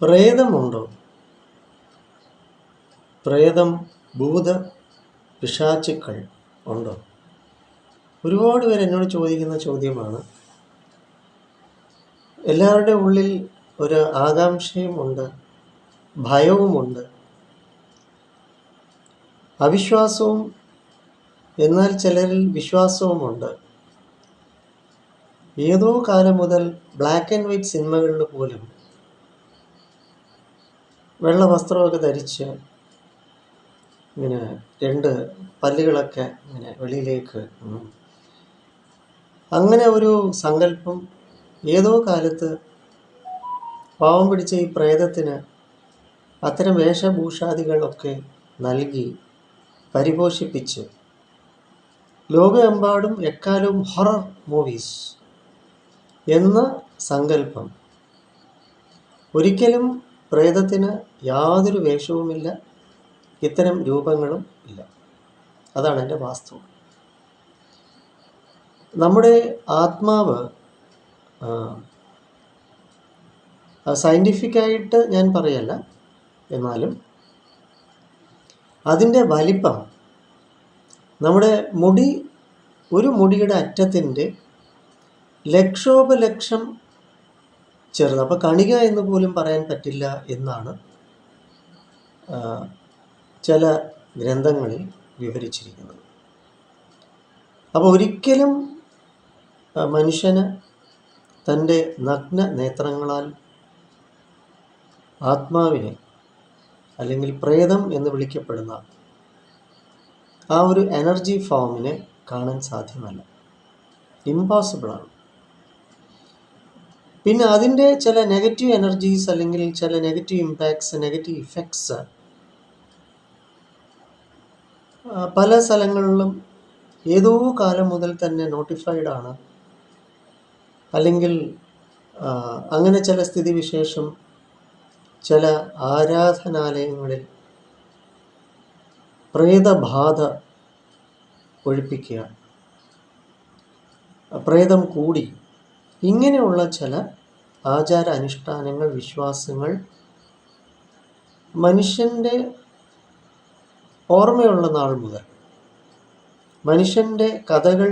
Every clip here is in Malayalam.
പ്രേതമുണ്ടോ പ്രേതം ഭൂത പിശാചുക്കൾ ഉണ്ടോ? ഒരുപാട് പേര് എന്നോട് ചോദിക്കുന്ന ചോദ്യമാണ്. എല്ലാവരുടെ ഉള്ളിൽ ഒരു ആകാംക്ഷയുമുണ്ട് ഭയവുമുണ്ട് അവിശ്വാസവും എന്നാൽ ചിലരിൽ വിശ്വാസവുമുണ്ട് ഏതോ കാലം മുതൽ ബ്ലാക്ക് ആൻഡ് വൈറ്റ് സിനിമകളിൽ പോലും വെള്ള വസ്ത്രമൊക്കെ ധരിച്ച് ഇങ്ങനെ രണ്ട് പല്ലുകളൊക്കെ ഇങ്ങനെ വെളിയിലേക്ക് വെക്കുന്നു അങ്ങനെ ഒരു സങ്കല്പം ഏതോ കാലത്ത് പാവം പിടിച്ച ഈ പ്രേതത്തിന് അത്തരം വേഷഭൂഷാദികളൊക്കെ നൽകി പരിപോഷിപ്പിച്ച് ലോകമെമ്പാടും എക്കാലവും ഹൊറർ മൂവീസ് എന്ന സങ്കല്പം ഒരിക്കലും പ്രേതത്തിന് യാതൊരു വേഷവുമില്ല. ഇത്തരം രൂപങ്ങളും ഇല്ല. അതാണ് എന്റെ വാസ്തവം. നമ്മുടെ ആത്മാവ് സയന്റിഫിക്കായിട്ട് ഞാൻ പറയല്ല. എന്നാലും അതിന്റെ വലിപ്പം നമ്മുടെ മുടി ഒരു മുടിയുടെ അറ്റത്തിന്റെ ലക്ഷോപലക്ഷം ചെറുത്. അപ്പോൾ കണിക എന്ന് പോലും പറയാൻ പറ്റില്ല എന്നാണ് ചില ഗ്രന്ഥങ്ങളിൽ വിവരിച്ചിരിക്കുന്നത്. അപ്പോൾ ഒരിക്കലും മനുഷ്യന് തന്റെ നഗ്ന നേത്രങ്ങളാൽ ആത്മാവിനെ അല്ലെങ്കിൽ പ്രേതം എന്ന് വിളിക്കപ്പെടുന്ന ആ ഒരു എനർജി ഫോമിനെ കാണാൻ സാധ്യമല്ല. ഇമ്പോസിബിളാണ് പിന്നെ അതിന്റെ ചില നെഗറ്റീവ് എനർജീസ് അല്ലെങ്കിൽ ചില നെഗറ്റീവ് ഇമ്പാക്ട്സ് നെഗറ്റീവ് ഇഫക്ട്സ് പല സ്ഥലങ്ങളിലും ഏതോ കാലം മുതൽ തന്നെ നോട്ടിഫൈഡ് ആണ്. അല്ലെങ്കിൽ അങ്ങനെ ചില സ്ഥിതിവിശേഷം ചില ആരാധനാലയങ്ങളിൽ പ്രേതബാധ ഒഴിപ്പിക്കുക പ്രേതം കൂടി ഇങ്ങനെയുള്ള ചില ആചാര അനുഷ്ഠാനങ്ങൾ വിശ്വാസങ്ങൾ. മനുഷ്യന്റെ ഓർമ്മയുള്ള നാൾ മുതൽ മനുഷ്യന്റെ കഥകൾ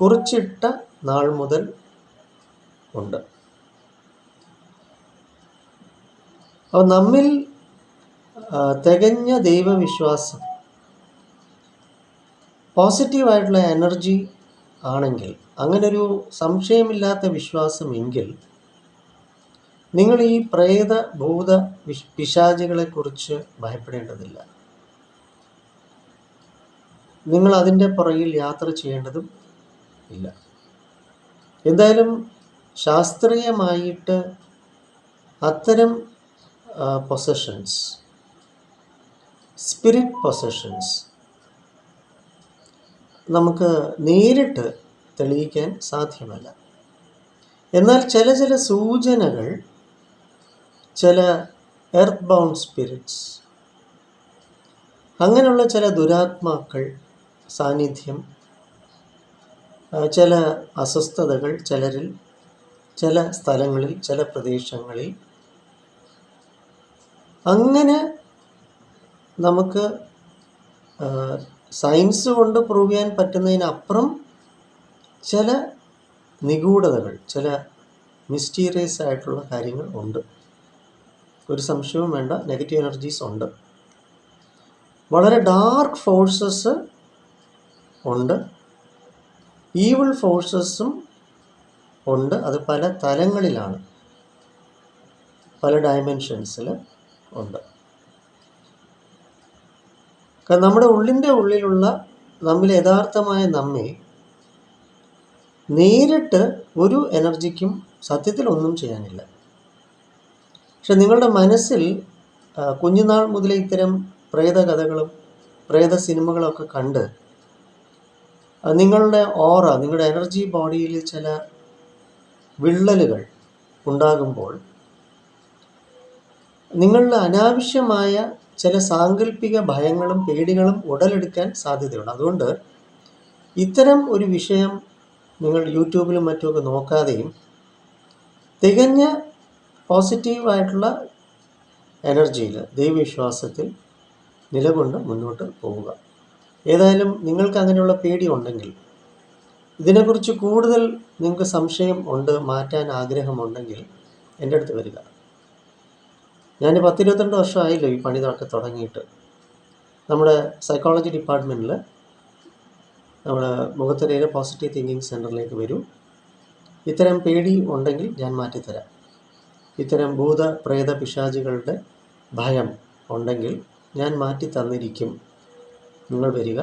കുറിച്ചിട്ട നാൾ മുതൽ ഉണ്ട്. അപ്പോൾ നമ്മിൽ തികഞ്ഞ ദൈവവിശ്വാസം പോസിറ്റീവായിട്ടുള്ള എനർജി ആണെങ്കിൽ അങ്ങനൊരു സംശയമില്ലാത്ത വിശ്വാസമെങ്കിൽ നിങ്ങൾ ഈ പ്രേത ഭൂത വിശ് പിശാചുകളെക്കുറിച്ച് ഭയപ്പെടേണ്ടതില്ല. നിങ്ങൾ അതിന്റെ പുറകിൽ യാത്ര ചെയ്യേണ്ടതും ഇല്ല. എന്തായാലും ശാസ്ത്രീയമായിട്ട് അത്തരം പൊസഷൻസ് സ്പിരിറ്റ് പൊസഷൻസ് നമുക്ക് നേരിട്ട് തെളിയിക്കാൻ സാധ്യമല്ല. എന്നാൽ ചില ചില സൂചനകൾ ചില എർത്ത് ബൗണ്ട് സ്പിരിറ്റ്സ് അങ്ങനെയുള്ള ചില ദുരാത്മാക്കൾ സാന്നിധ്യം ചില അസ്വസ്ഥതകൾ ചിലരിൽ ചില സ്ഥലങ്ങളിൽ ചില പ്രദേശങ്ങളിൽ. അങ്ങനെ നമുക്ക് സയൻസ് കൊണ്ട് പ്രൂവ് ചെയ്യാൻ പറ്റുന്നതിനപ്പുറം ചില നിഗൂഢതകൾ ചില മിസ്റ്റീരിയസ് ആയിട്ടുള്ള കാര്യങ്ങൾ ഉണ്ട്. ഒരു സംശയവും വേണ്ട. നെഗറ്റീവ് എനർജീസ് ഉണ്ട്. വളരെ ഡാർക്ക് ഫോഴ്സസ് ഉണ്ട്. ഈവിൾ ഫോഴ്സസും ഉണ്ട്. അത് പല തലങ്ങളിലാണ്. പല ഡയമെൻഷൻസിൽ ഉണ്ട്. കാരണം നമ്മുടെ ഉള്ളിന്റെ ഉള്ളിലുള്ള നമ്മിൽ യഥാർത്ഥമായ നമ്മെ നേരിട്ട് ഒരു എനർജിക്കും സത്യത്തിൽ ഒന്നും ചെയ്യാനില്ല. പക്ഷെ നിങ്ങളുടെ മനസ്സിൽ കുഞ്ഞുനാൾ മുതലേ ഇത്തരം പ്രേത കഥകളും പ്രേത സിനിമകളൊക്കെ കണ്ട് നിങ്ങളുടെ ഓറ നിങ്ങളുടെ എനർജി ബോഡിയിൽ ചില വിള്ളലുകൾ ഉണ്ടാകുമ്പോൾ നിങ്ങളുടെ അനാവശ്യമായ ചില സാങ്കല്പിക ഭയങ്ങളും പേടികളും ഉടലെടുക്കാൻ സാധ്യതയുണ്ട്. അതുകൊണ്ട് ഇത്തരം ഒരു വിഷയം നിങ്ങൾ യൂട്യൂബിലും മറ്റുമൊക്കെ നോക്കാതെയും തികഞ്ഞ പോസിറ്റീവായിട്ടുള്ള എനർജിയിൽ ദൈവവിശ്വാസത്തിൽ നിലകൊണ്ട് മുന്നോട്ട് പോവുക. ഏതായാലും നിങ്ങൾക്ക് അങ്ങനെയുള്ള പേടി ഉണ്ടെങ്കിൽ ഇതിനെക്കുറിച്ച് കൂടുതൽ നിങ്ങൾക്ക് സംശയം ഉണ്ട് മാറ്റാൻ ആഗ്രഹമുണ്ടെങ്കിൽ എന്റെ അടുത്ത് വരിക. ഞാൻ പത്തിരുപത്തിരണ്ട് വർഷമായല്ലോ ഈ പണി തുടങ്ങിയിട്ട്. നമ്മുടെ സൈക്കോളജി ഡിപ്പാർട്ട്മെന്റിൽ നമ്മുടെ മുഖത്തരയിലെ പോസിറ്റീവ് തിങ്കിങ് സെന്ററിലേക്ക് വരും. ഇത്തരം പേടി ഉണ്ടെങ്കിൽ ഞാൻ മാറ്റിത്തരാം. ഇത്തരം ഭൂത പ്രേത പിശാചുകളുടെ ഭയം ഉണ്ടെങ്കിൽ ഞാൻ മാറ്റി തന്നിരിക്കും നിങ്ങൾ വരിക.